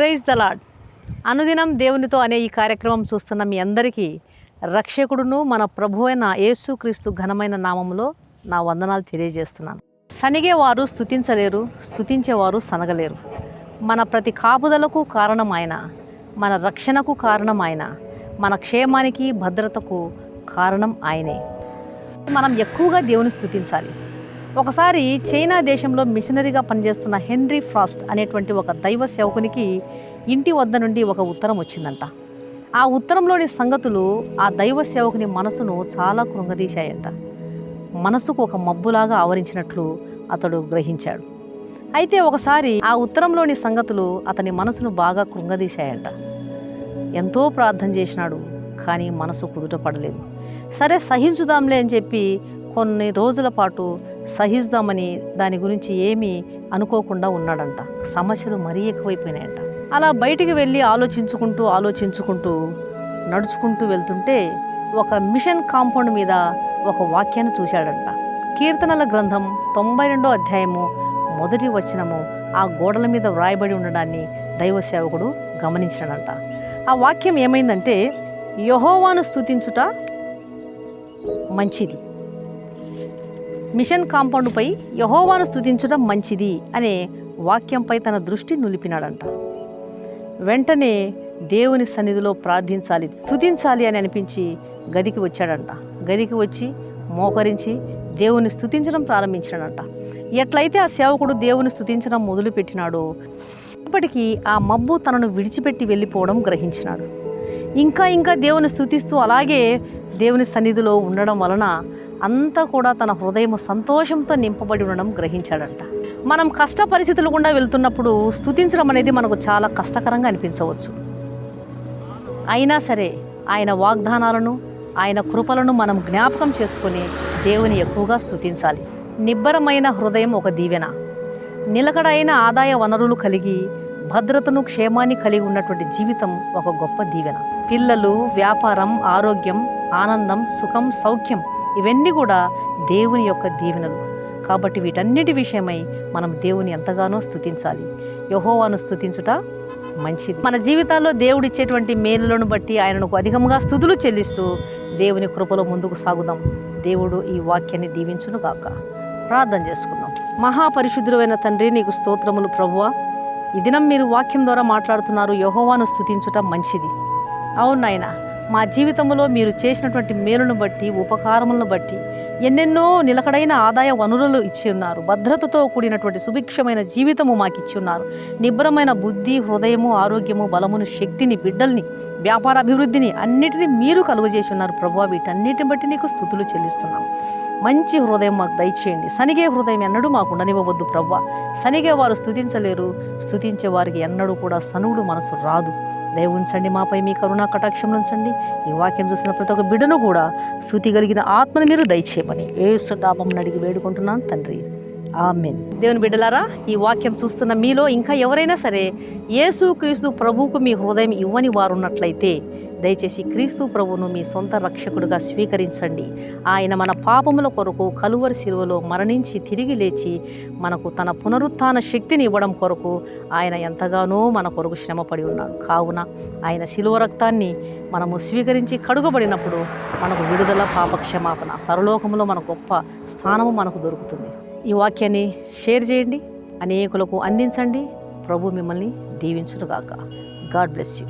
Praise the lord అనుదినం దేవునితో అనే ఈ కార్యక్రమం చూస్తున్న మీ అందరికీ రక్షకుడును మన ప్రభు అయిన యేసుక్రీస్తు ఘనమైన నామంలో నా వందనాలు తెలియజేస్తున్నాను. సనిగేవారు స్తుతించలేరు స్తుతించేవారు సనగలేరు. మన ప్రతి కాపుదలకు కారణం ఆయన మన రక్షణకు కారణం ఆయన మన క్షేమానికి భద్రతకు కారణం ఆయనే. మనం ఎక్కువగా దేవుని స్థుతించాలి ఒకసారి చైనా దేశంలో మిషనరీగా పనిచేస్తున్న హెన్రీ ఫ్రాస్ట్ అనేటువంటి ఒక దైవ సేవకునికి ఇంటి వద్ద నుండి ఒక ఉత్తరం వచ్చిందంట. ఆ ఉత్తరంలోని సంగతులు ఆ దైవ సేవకుని మనసును చాలా కృంగదీశాయంట. మనసుకు ఒక మబ్బులాగా ఆవరించినట్లు అతడు గ్రహించాడు. అయితే ఒకసారి ఆ ఉత్తరంలోని సంగతులు అతని మనసును బాగా కృంగదీశాయంట. ఎంతో ప్రార్థన చేసినాడు కానీ మనసు కుదుట పడలేదు. సరే సహించుదాంలే అని చెప్పి కొన్ని రోజుల పాటు సహిస్తామని దాని గురించి ఏమీ అనుకోకుండా ఉన్నాడంట. సమస్యలు మరీ ఎక్కువైపోయినాయంట. అలా బయటికి వెళ్ళి ఆలోచించుకుంటూ ఆలోచించుకుంటూ నడుచుకుంటూ వెళ్తుంటే ఒక మిషన్ కాంపౌండ్ మీద ఒక వాక్యాన్ని చూశాడంట. కీర్తనల గ్రంథం తొంభై రెండో అధ్యాయము మొదటి వచనము ఆ గోడల మీద వ్రాయబడి ఉండడాన్ని దైవ సేవకుడు గమనించాడంట ఆ వాక్యం ఏమైందంటే యహోవాను స్తుతించుట మంచిది. మిషన్ కాంపౌండ్పై యహోవాను స్థుతించడం మంచిది అనే వాక్యంపై తన దృష్టి నిలిపినాడంట. వెంటనే దేవుని సన్నిధిలో ప్రార్థించాలి స్థుతించాలి అని అనిపించి గదికి వచ్చాడంట. గదికి వచ్చి మోకరించి దేవుని స్థుతించడం ప్రారంభించాడంట ఎట్లయితే ఆ సేవకుడు దేవుని స్థుతించడం మొదలుపెట్టినాడో ఇప్పటికీ ఆ మబ్బు తనను విడిచిపెట్టి వెళ్ళిపోవడం గ్రహించినాడు. ఇంకా ఇంకా దేవుని స్థుతిస్తూ అలాగే దేవుని సన్నిధిలో ఉండడం వలన అంతా కూడా తన హృదయం సంతోషంతో నింపబడి ఉండడం గ్రహించాడంట. మనం కష్ట పరిస్థితులు గుండా వెళ్తున్నప్పుడు స్థుతించడం అనేది మనకు చాలా కష్టకరంగా అనిపించవచ్చు. అయినా సరే ఆయన వాగ్దానాలను ఆయన కృపలను మనం జ్ఞాపకం చేసుకుని దేవుని ఎక్కువగా స్థుతించాలి నిబ్బరమైన హృదయం ఒక దీవెన. నిలకడైన ఆదాయ వనరులు కలిగి భద్రతను క్షేమాన్ని కలిగి ఉన్నటువంటి జీవితం ఒక గొప్ప దీవెన. పిల్లలు వ్యాపారం ఆరోగ్యం ఆనందం సుఖం సౌఖ్యం ఇవన్నీ కూడా దేవుని యొక్క దీవెనలు. కాబట్టి వీటన్నిటి విషయమై మనం దేవుని ఎంతగానో స్థుతించాలి యహోవాను స్థుతించుట మంచిది. మన జీవితాల్లో దేవుడిచ్చేటువంటి మేలులను బట్టి ఆయనను అధికంగా స్థుతులు చెల్లిస్తూ దేవుని కృపలో ముందుకు సాగుదాం. దేవుడు ఈ వాక్యాన్ని దీవించును గాక. ప్రార్థన చేసుకుందాం. మహాపరిశుద్ధుడైన తండ్రి నీకు స్తోత్రములు ప్రభువా. ఈ దినం మీరు వాక్యం ద్వారా మాట్లాడుతున్నారు యహోవాను స్థుతించుట మంచిది. అవును నాయన మా జీవితంలో మీరు చేసినటువంటి మేలును బట్టి ఉపకారములను బట్టి ఎన్నెన్నో నిలకడైన ఆదాయ వనరులు ఇచ్చి ఉన్నారు. భద్రతతో కూడినటువంటి సుభిక్షమైన జీవితము మాకు ఇచ్చి ఉన్నారు. నిబ్రమైన బుద్ధి హృదయము ఆరోగ్యము బలమును శక్తిని బిడ్డల్ని వ్యాపార అభివృద్ధిని అన్నిటినీ మీరు కలుగజేసి ఉన్నారు ప్రభు వీటన్నిటిని బట్టి నీకు స్థుతులు చెల్లిస్తున్నాం. మంచి హృదయం మాకు దయచేయండి. సనిగే హృదయం ఎన్నడూ మాకు ఉండనివ్వవద్దు ప్రవ్వ సనిగే వారు స్థుతించలేరు. స్థుతించే వారికి ఎన్నడూ కూడా సనువుడు మనసు రాదు. దయ ఉంచండి మాపై మీ కరుణా కటాక్షం ఉంచండి. ఈ వాక్యం చూసిన ప్రతి ఒక్క బిడ్డను కూడా స్థుతి కలిగిన ఆత్మను మీరు దయచేయమని ఏసు డాబం అడిగి వేడుకుంటున్నాను తండ్రి. ఆమెన్. దేవుని బిడ్డలారా ఈ వాక్యం చూస్తున్న మీలో ఇంకా ఎవరైనా సరే యేసు క్రీస్తు ప్రభువుకు మీ హృదయం ఇవ్వని వారు ఉన్నట్లయితే దయచేసి క్రీస్తు ప్రభువును మీ సొంత రక్షకుడిగా స్వీకరించండి. ఆయన మన పాపముల కొరకు కలువరి శిలువలో మరణించి తిరిగి లేచి మనకు తన పునరుత్థాన శక్తిని ఇవ్వడం కొరకు ఆయన ఎంతగానో మన కొరకు శ్రమపడి ఉన్నాడు. కావున ఆయన శిలువ రక్తాన్ని మనము స్వీకరించి కడుగబడినప్పుడు మనకు విడుదల పాపక్షమాపణ. పరలోకంలో మన గొప్ప స్థానము మనకు దొరుకుతుంది. ఈ వాక్యాన్ని షేర్ చేయండి. అనేకులకు అందించండి. ప్రభు మిమ్మల్ని దీవించునుగాక. God bless you.